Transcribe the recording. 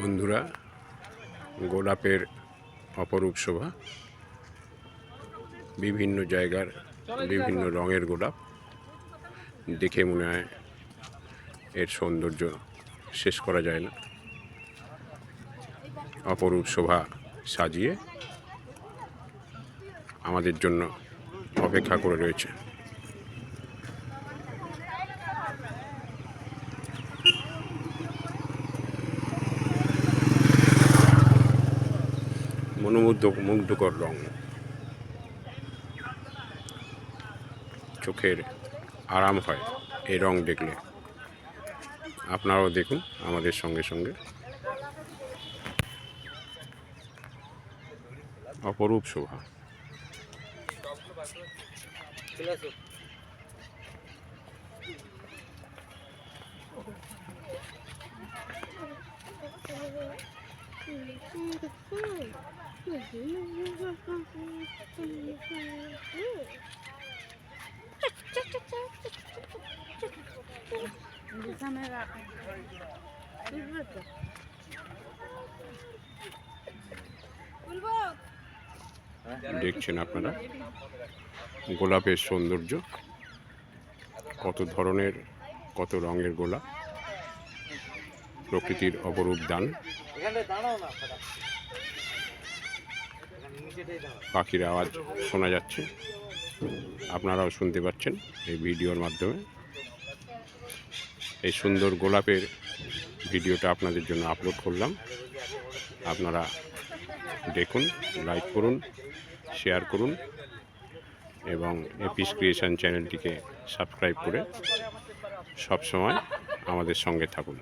বন্ধুরা, গোলাপের অপরূপ শোভা। বিভিন্ন জায়গার বিভিন্ন রঙের গোলাপ। দেখে মনে হয় এর সৌন্দর্য শেষ করা যায় না। অপরূপ শোভা সাজিয়ে আমাদের জন্য অপেক্ষা করে রয়েছে। মনোমুগ্ধ মুগ্ধকর রং। চোখের আরাম হয় এই রং দেখলে। আপনারাও দেখুন আমাদের সঙ্গে সঙ্গে। অপরূপ শোভা। দেখছেন আপনারা? গোলাপের সৌন্দর্য কত ধরনের কত রঙের গোলাপ। প্রকৃতির অপরূপ দান। পাখির আওয়াজ শোনা যাচ্ছে। আপনারাও শুনতে পাচ্ছেন এই ভিডিওর মাধ্যমে। এই সুন্দর গোলাপের ভিডিওটা আপনাদের জন্য আপলোড করলাম। আপনারা দেখুন, লাইক করুন, শেয়ার করুন এবং এপিস ক্রিয়েশন চ্যানেলটিকে সাবস্ক্রাইব করে সবসময় আমাদের সঙ্গে থাকুন।